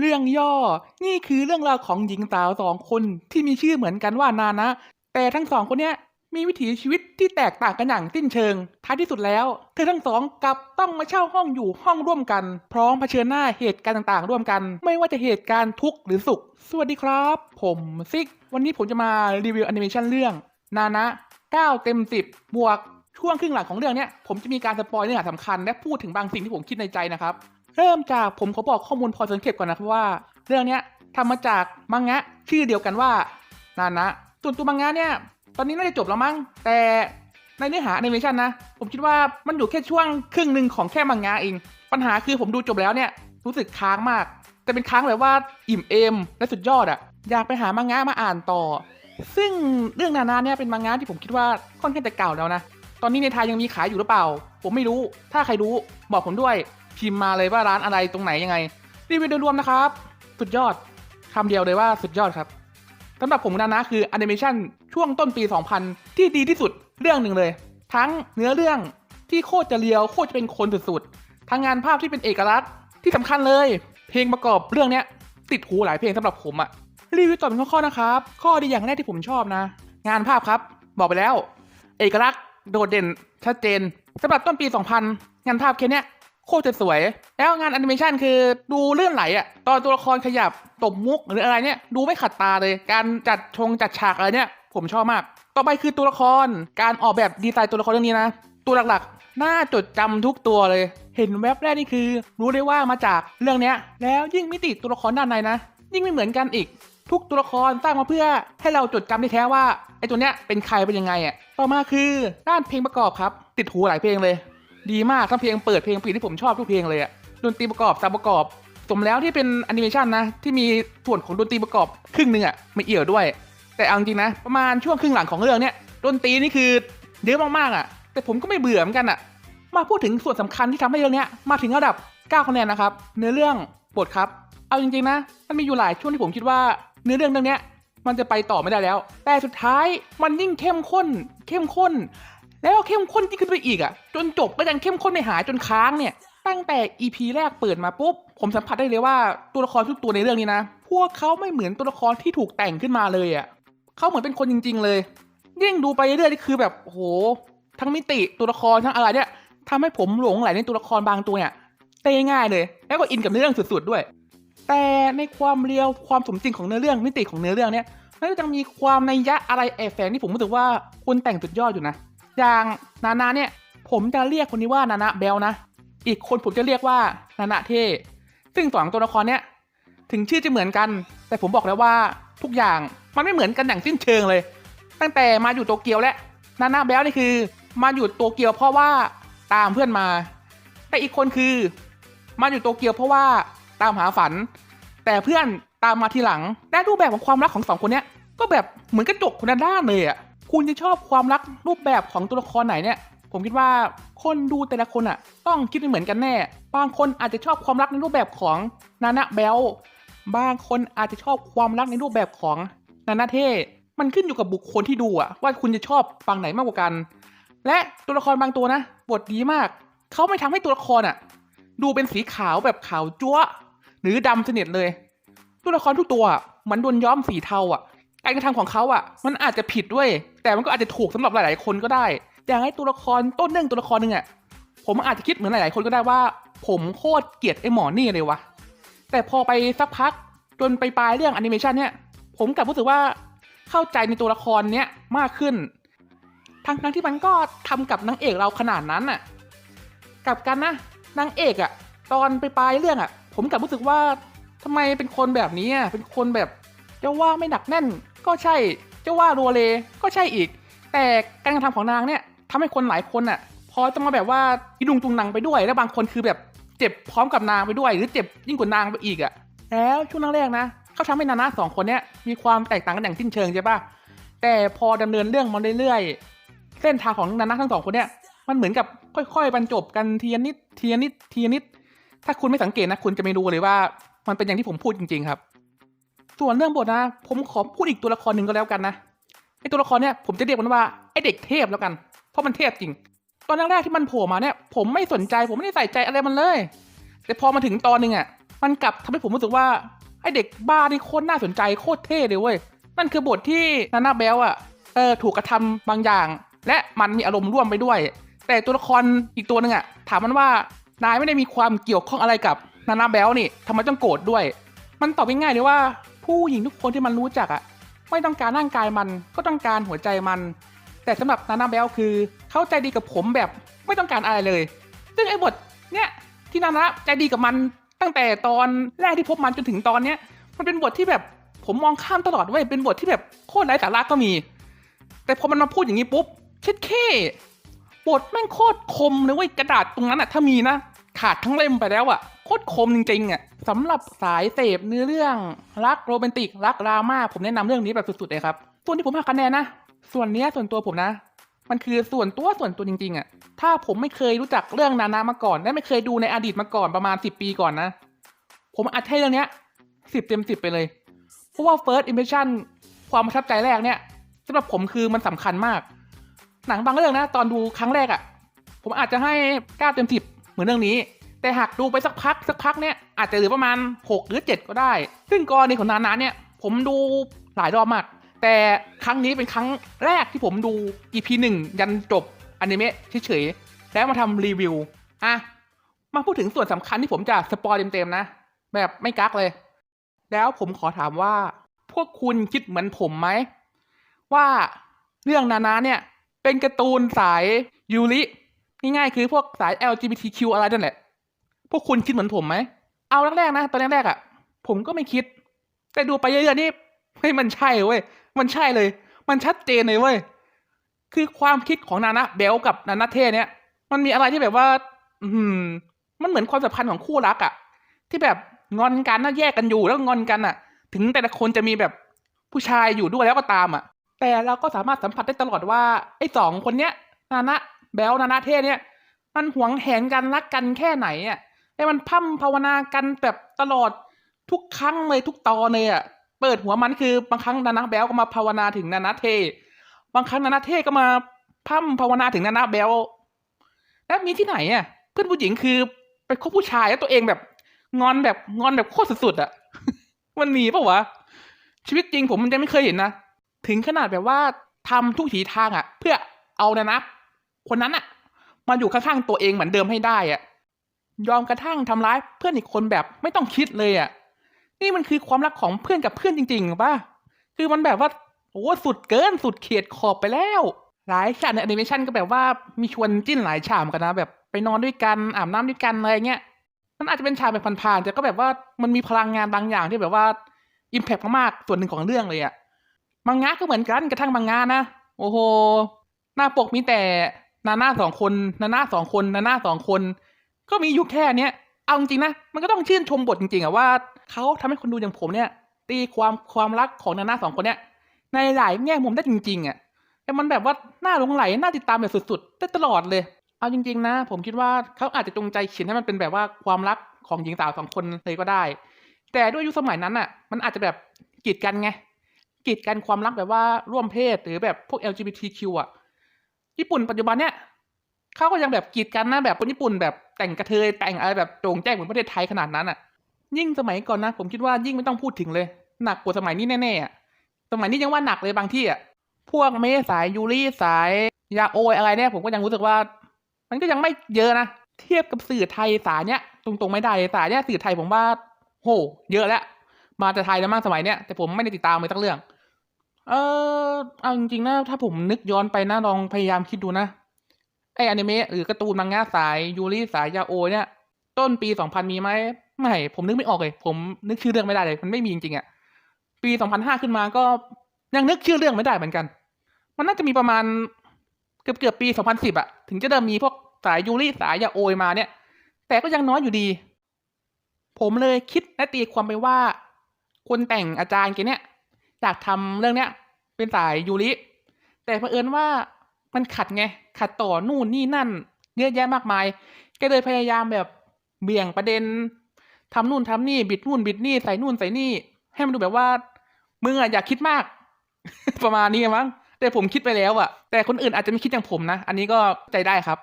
เรื่องย่อ นี่คือเรื่องราวของหญิงสาวสองคนที่มีชื่อเหมือนกันว่านานะ แต่ทั้งสองคนเนี้ยมีวิถีชีวิตที่แตกต่างกันอย่างสิ้นเชิง ท้ายที่สุดแล้ว เธอทั้งสองกลับต้องมาเช่าห้องอยู่ห้องร่วมกัน พร้อมเผชิญหน้าเหตุการณ์ต่างๆ ร่วมกัน ไม่ว่าจะเหตุการณ์ทุกข์หรือสุข สวัสดีครับ ผมซิก วันนี้ผมจะมารีวิวแอนิเมชันเรื่อง นานะ 9 เต็ม 10 บวกช่วงครึ่งหลังของเรื่องเนี้ยผมจะมีการสปอยเนื้อหาสำคัญและพูดถึงบางสิ่งที่ผมคิดในใจนะครับ เริ่มจากผมขอบอกข้อมูลพอสังเกตก่อนนะครับว่า เรื่องเนี้ยทำมาจากมังงะชื่อเดียวกันว่านานะส่วนตัวมังงะเนี่ย ตอนนี้น่าจะจบแล้วมั้งแต่ในเนื้อหาแอนิเมชันนะ ผมคิดว่ามันอยู่แค่ช่วงครึ่งหนึ่งของแค่มังงะเอง ปัญหาคือผมดูจบแล้วเนี่ย รู้สึกค้างมาก แต่เป็นค้างแบบว่าอิ่มเอม และสุดยอดอะอยากไปหามังงะมาอ่านต่อ ซึ่งเรื่องนานาเนี่ยเป็นมังงะที่ผมคิดว่าค่อนข้างจะเก่าแล้วนะ ตอนนี้ในไทยยังมีขายอยู่หรือเปล่า ผมไม่รู้ ถ้าใครรู้บอกผมด้วย พิมพ์มาเลยว่าร้านอะไรตรงไหนยังไง รีวิวโดยรวมนะครับ สุดยอดคำเดียวเลยว่าสุดยอดครับสำหรับผมนานะคือแอนิเมชันช่วงต้นปี 2000 ที่ดีที่สุดเรื่องหนึ่งเลย ทั้งเนื้อเรื่องที่โคตรจะเลียวโคตรจะเป็นคนสุดๆทั้งงานภาพที่เป็นเอกลักษณ์ที่สำคัญเลย เพลงประกอบเรื่องเนี้ยติดหูหลายเพลงสำหรับผมอะรีวิวต่อเป็นข้อๆนะครับ ข้อดีอย่างแรกที่ผมชอบนะ งานภาพครับ บอกไปแล้ว เอกลักษณ์โดดเด่นชัดเจนสำหรับต้นปี 2000 งานภาพแค่เนี้ย โคตรจะสวย แล้วงานแอนิเมชันคือดูเลื่อนไหลอะตอนตัวละครขยับตบมุกหรืออะไรเนี่ย ดูไม่ขัดตาเลย การจัดชงจัดฉากอะไรเนี่ย ผมชอบมาก ต่อไปคือตัวละคร การออกแบบดีไซน์ตัวละครเรื่องนี้นะ ตัวหลักๆ น่าจดจำทุกตัวเลย เห็นแว็บแรกนี่คือ รู้ได้ว่ามาจากเรื่องเนี้ย แล้วยิ่งมิติตัวละครด้านในนะ ยิ่งไม่เหมือนกันอีก ทุกตัวละครสร้างมาเพื่อให้เราจดจำได้แท้ว่าไอ้ตัวเนี้ยเป็นใครเป็นยังไงอะ ต่อมาคือด้านเพลงประกอบครับ ติดหูหลายเพลงเลย ดีมากทั้งเพลงเปิดเพลงปิดที่ผมชอบทุกเพลงเลยอะดนตรีประกอบซับประกอบ สมแล้วที่เป็นแอนิเมชันนะ ที่มีส่วนของดนตรีประกอบครึ่งหนึ่งอะไม่เอี่ยวด้วย แต่เอาจริงนะ ประมาณช่วงครึ่งหลังของเรื่องเนี้ยดนตรีนี่คือเยอะมากๆอะแต่ผมก็ไม่เบื่อเหมือนกันอะมาพูดถึงส่วนสำคัญที่ทำให้เรื่องเนี้ยมาถึงระดับ 9 คะแนนนะครับเนื้อเรื่องบทครับเอาจริงๆนะ มันมีอยู่หลายช่วงที่ผมคิดว่า เนื้อเรื่องเรื่องเนี้ยมันจะไปต่อไม่ได้แล้ว แต่สุดท้ายมันยิ่งเข้มข้น เข้มข้น แล้วเข้มข้นยิ่งขึ้นไปอีกอะ จนจบก็ยังเข้มข้นไม่หายจนค้างเนี่ย ตั้งแต่ EP แรกเปิดมาปุ๊บ ผมสัมผัสได้เลยว่าตัวละครทุกตัวในเรื่องนี้นะ พวกเขาไม่เหมือนตัวละครที่ถูกแต่งขึ้นมาเลยอะเขาเหมือนเป็นคนจริง ๆ เลยยิ่งดูไปเรื่อยๆนี่คือแบบโอ้โห ทั้งมิติตัวละครทั้งอะไรเนี่ยทำให้ผมหลงไหลในตัวละครบางตัวเนี่ยเต้ง่ายเลย แล้วก็อินกับเนื้อเรื่องสุดๆด้วย แต่ในความเรียวความสมจริงของเนื้อเรื่องมิติของเนื้อเรื่องเนี่ยมันก็ยังมีความในยยะอะไรแอบแฝงที่ผมรู้สึกว่าคนแต่งสุดยอดอยู่นะ อย่างนานาเนี่ย ผมจะเรียกคนนี้ว่านานะเบลนะ อีกคนผมจะเรียกว่านานะเท่ซึ่งสองตัวละครเนี่ยถึงชื่อจะเหมือนกัน แต่ผมบอกแล้วว่าทุกอย่างมันไม่เหมือนกันอย่างสิ้นเชิงเลย ตั้งแต่มาอยู่โตเกียวและนานะเบลนี่คือ มาอยู่โตเกียวเพราะว่าตามเพื่อนมา แต่อีกคนคือ มาอยู่โตเกียวเพราะว่าตามหาฝัน แต่เพื่อนตามมาทีหลังและรูปแบบของความรักของสองคนเนี้ยก็แบบเหมือนกระจกคนละด้านเลยอะ คุณจะชอบความรักรูปแบบของตัวละครไหนเนี่ย ผมคิดว่าคนดูแต่ละคนอะต้องคิดไม่เหมือนกันแน่ บางคนอาจจะชอบความรักในรูปแบบของนานะเบลบางคนอาจจะชอบความรักในรูปแบบของนานาเทมันขึ้นอยู่กับบุคคลที่ดูอะว่าคุณจะชอบฝั่งไหนมากกว่ากัน และตัวละครบางตัวนะบทดีมาก เขาไม่ทำให้ตัวละครอะดูเป็นสีขาวแบบขาวจั๊วหรือดำสนิทเลย ตัวละครทุกตัวอะมันโดนย้อมสีเทาอะ การกระทำของเขาอะมันอาจจะผิดด้วย แต่มันก็อาจจะถูกสำหรับหลาย ๆ คนก็ได้ อย่างไอ้ตัวละครต้นเรื่องตัวละครหนึ่งอะผมอาจจะคิดเหมือนหลาย ๆ คนก็ได้ว่า ผมโคตรเกลียดไอ้หมอนี่เลยวะแต่พอไปสักพักจนไปปลายเรื่องแอนิเมชันเนี่ย ผมกลับรู้สึกว่าเข้าใจในตัวละครเนี้ยมากขึ้น ทั้งทั้งที่มันก็ทำกับนางเอกเราขนาดนั้นน่ะกลับกันนะนางเอกอะตอนไปปลายเรื่องอะผมกลับรู้สึกว่าทำไมเป็นคนแบบนี้อะเป็นคนแบบจะว่าไม่หนักแน่น ก็ใช่จะว่ารัวเลก็ใช่อีก แต่การกระทำของนางเนี่ยทำให้คนหลายคนอะพอจะมาแบบว่าอีดุงตุงนางไปด้วย แล้วบางคนคือแบบเจ็บพร้อมกับนางไปด้วย หรือเจ็บยิ่งกว่านางไปอีกอะแล้วช่วงแรกๆนะเขาทำให้นานะสองคนเนี้ยมีความแตกต่างกันอย่างสิ้นเชิงใช่ปะแต่พอดำเนินเรื่องมาเรื่อยๆเส้นทางของนานะทั้งสองคนเนี้ยมันเหมือนกับค่อยๆบรรจบกันทีละนิดทีละนิดทีละนิด ถ้าคุณไม่สังเกตนะคุณจะไม่รู้เลยว่า มันเป็นอย่างที่ผมพูดจริง ๆ ครับ ส่วนเรื่องบทนะ ผมขอพูดอีกตัวละครหนึ่งก็แล้วกันนะไอตัวละครเนี้ยผมจะเรียกมันว่าไอเด็กเทพแล้วกัน เพราะมันเทพจริง ตอนแรกๆที่มันโผล่มาเนี่ย ผมไม่สนใจผมไม่ได้ใส่ใจอะไรมันเลย แต่พอมาถึงตอนหนึ่งอะ มันกลับทำให้ผมรู้สึกว่าไอเด็กบ้านี่โคตรน่าสนใจโคตรเท่เลยเว้ยนั่นคือบทที่นานาเบลอะเออถูกกระทำบางอย่าง และมันมีอารมณ์ร่วมไปด้วย แต่ตัวละครอีกตัวหนึ่งอะถามมันว่านายไม่ได้มีความเกี่ยวข้องอะไรกับนานาเบลนี่ทำไมต้องโกรธด้วย มันตอบง่ายๆเลยว่า ผู้หญิงทุกคนที่มันรู้จักอะไม่ต้องการร่างกายมันก็ต้องการหัวใจมัน แต่สำหรับนานาเบลคือ เข้าใจดีกับผมแบบไม่ต้องการอะไรเลย ซึ่งไอ้บทเนี่ยที่นานาใจดีกับมันตั้งแต่ตอนแรกที่พบมันจนถึงตอนเนี้ย มันเป็นบทที่แบบผมมองข้ามตลอดเว้ยเป็นบทที่แบบโคตรไร้สาระก็มี แต่พอมันมาพูดอย่างนี้ปุ๊บเช็ดเค้บทแม่งโคตรคมเลยเว้ยกระดาษตรงนั้นอะถ้ามีนะขาดทั้งเล่มไปแล้วอะโคตรคมจริงๆอะ สำหรับสายเสพเนื้อเรื่องรักโรแมนติกรักดราม่าผมแนะนำเรื่องนี้แบบสุดๆเลยครับส่วนที่ผมให้คะแนนนะส่วนเนี้ยส่วนตัวผมนะ มันคือส่วนตัวส่วนตัวจริงๆอะถ้าผมไม่เคยรู้จักเรื่องนานามาก่อน และไม่เคยดูในอดีตมาก่อนประมาณสิบปีก่อนนะ ผมอาจให้เรื่องเนี้ยสิบเต็มสิบไปเลย เพราะว่า first impression ความประทับใจแรกเนี่ยสำหรับผมคือมันสำคัญมาก หนังบางเรื่องนะ ตอนดูครั้งแรกอะ่ะ ผมอาจจะให้เก้าเต็มสิบเหมือนเรื่องนี้ แต่หากดูไปสักพักสักพักเนี่ยอาจจะเหลือประมาณ 6 หรือ 7 ก็ได้ ซึ่งกรณีของนานาเนี่ยผมดูหลายรอบมาก แต่ครั้งนี้เป็นครั้งแรกที่ผมดู EP 1 ยันจบอนิเมะเฉยๆแล้วมาทำรีวิวอะมาพูดถึงส่วนสำคัญที่ผมจะสปอยเต็มๆนะ แบบไม่กักเลย แล้วผมขอถามว่า พวกคุณคิดเหมือนผมไหม ว่าเรื่องนานาเนี่ย เป็นการ์ตูนสายยูริง่ายๆคือพวกสาย LGBTQ อะไรนั่นแหละ วกคุณคิดเหมือนผมไหม เอาแรกๆนะตอนแรกๆอะ ผมก็ไม่คิด แต่ดูไปเรื่อยๆนี่เฮ้ยมันใช่เว้ย มันใช่เลย มันชัดเจนเลยเว้ย คือความคิดของนานะเบลกับนานาเทเนี่ย มันมีอะไรที่แบบว่า อืม มันเหมือนความสัมพันธ์ของคู่รักอะที่แบบงอนกันนะแยกกันอยู่แล้วงอนกันอะถึงแต่ละคนจะมีแบบผู้ชายอยู่ด้วยแล้วก็ตามอะแต่เราก็สามารถสัมผัสได้ตลอดว่าไอ้สองคนเนี้ย นานะเบลนานาเทเนี่ย มันหวงแหนกันรักกันแค่ไหนอะ ไอ้มันพร่ำภาวนากันแบบตลอดทุกครั้งเลยทุกตอนเลยอะ เปิดหัวมันคือบางครั้งนานะเบลก็มาภาวนาถึงนานะเท บางครั้งนานาเทก็มาพร่ำภาวนาถึงนานาเบลแล้วมีที่ไหนอะ เพื่อนผู้หญิงคือไปคบผู้ชายแล้วตัวเองแบบงอนแบบงอนแบบโคตรสุดๆอะ มันมีปะวะ ชีวิตจริงผมมันยังไม่เคยเห็นนะ ถึงขนาดแบบว่าทำทุกทีทางอะ เพื่อเอานะนะคนนั้นอะ มาอยู่ข้างๆตัวเองเหมือนเดิมให้ได้อะ ยอมกระทั่งทำร้ายเพื่อนอีกคนแบบไม่ต้องคิดเลยอะ นี่มันคือความรักของเพื่อนกับเพื่อนจริงๆป่ะ คือมันแบบว่าโอ้สุดเกินสุดเขตขอบไปแล้ว หลายฉากในแอนิเมชันก็แบบว่ามีชวนจิ้นหลายฉากกันนะแบบไปนอนด้วยกันอาบน้ำด้วยกันอะไรเงี้ย มันอาจจะเป็นฉากแบบผ่านๆแต่ก็แบบว่ามันมีพลังงานบางอย่างที่แบบว่าอิมแพกมากๆส่วนหนึ่งของเรื่องเลยอะมังงะก็เหมือนกันกระทั่งมังงะนะโอ้โหหน้าปกมีแต่นาน่าสองคนนาน่าสองคนนาน่าสองคน ก็มีอยู่แค่เนี้ยเอาจริงนะ มันก็ต้องชื่นชมบทจริงๆอะว่าเขาทำให้คนดูอย่างผมเนี่ย ตีความความรักของนาน่าสองคนเนี่ยในหลายแง่มุมได้จริงๆอะแต่มันแบบว่าน่าหลงไหลน่าติดตามแบบสุดๆได้ตลอดเลย เอาจริง ๆ นะ ผมคิดว่าเขาอาจจะจงใจเขียนให้มันเป็นแบบว่าความรักของหญิงสาวสองคนเลยก็ได้ แต่ด้วยยุคสมัยนั้นอะมันอาจจะแบบกีดกันไงกีดกันความรักแบบว่าร่วมเพศหรือแบบพวก LGBTQ อะญี่ปุ่นปัจจุบันเนี่ย เขาก็ยังแบบกีดกันนะแบบคนญี่ปุ่นแบบแต่งกระเทยแต่งอะไรแบบโจงแจ้งเหมือนประเทศไทยขนาดนั้นอะ ยิ่งสมัยก่อนนะ ผมคิดว่ายิ่งไม่ต้องพูดถึงเลย หนักกว่าสมัยนี้แน่ๆอะสมัยนี้ยังว่าหนักเลยบางที่อะพวกเมสายยูริสายยาโอยอะไรเนี่ยผมก็ยังรู้สึกว่า มันก็ยังไม่เยอะนะเทียบกับสื่อไทยสายเนี้ยตรงๆไม่ได้เลยสายเนี้ยสื่อไทยผมว่าโห เยอะแล้วมาแต่ไทยแล้วมั้งสมัยเนี้ยแต่ผมไม่ได้ติดตามเลยสักเรื่อง เออเอาจริงๆนะถ้าผมนึกย้อนไปนะลองพยายามคิดดูนะ ไออนิเมะหรือการ์ตูนมังงะสายยูริสายยาโอยเนี่ยต้นปีสองพันมีไหมไม่ ผมนึกไม่ออกเลย ผมนึกชื่อเรื่องไม่ได้เลย มันไม่มีจริงๆอะปีสองพันห้าขึ้นมาก็ยังนึกชื่อเรื่องไม่ได้เหมือนกัน มันน่าจะมีประมาณเกือบเกือบๆปีสองพันสิบอะถึงจะเริ่มมีพวกสายยูริสายยาโอยมาเนี่ย แต่ก็ยังน้อยอยู่ดี ผมเลยคิดและตีความไปว่า คนแต่งอาจารย์แกเนี่ยอยากทำเรื่องเนี้ยเป็นสายยูริแต่เผอิญว่า มันขัดไง ขัดต่อนู่นนี่นั่นเยอะแยะมากมายแกเลยพยายามแบบเบี่ยงประเด็นทำนู่นทำนี่บิดนู่นบิดนี่ใส่นู่นใส่นี่ ให้มันดูแบบว่ามึงอะอยากคิดมาก ประมาณนี้มั้งแต่ผมคิดไปแล้วอะแต่คนอื่นอาจจะไม่คิดอย่างผมนะ อันนี้ก็ใจได้ครับ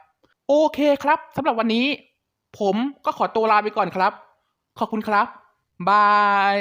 โอเคครับสำหรับวันนี้ ผมก็ขอตัวลาไปก่อนครับ ขอบคุณครับบาย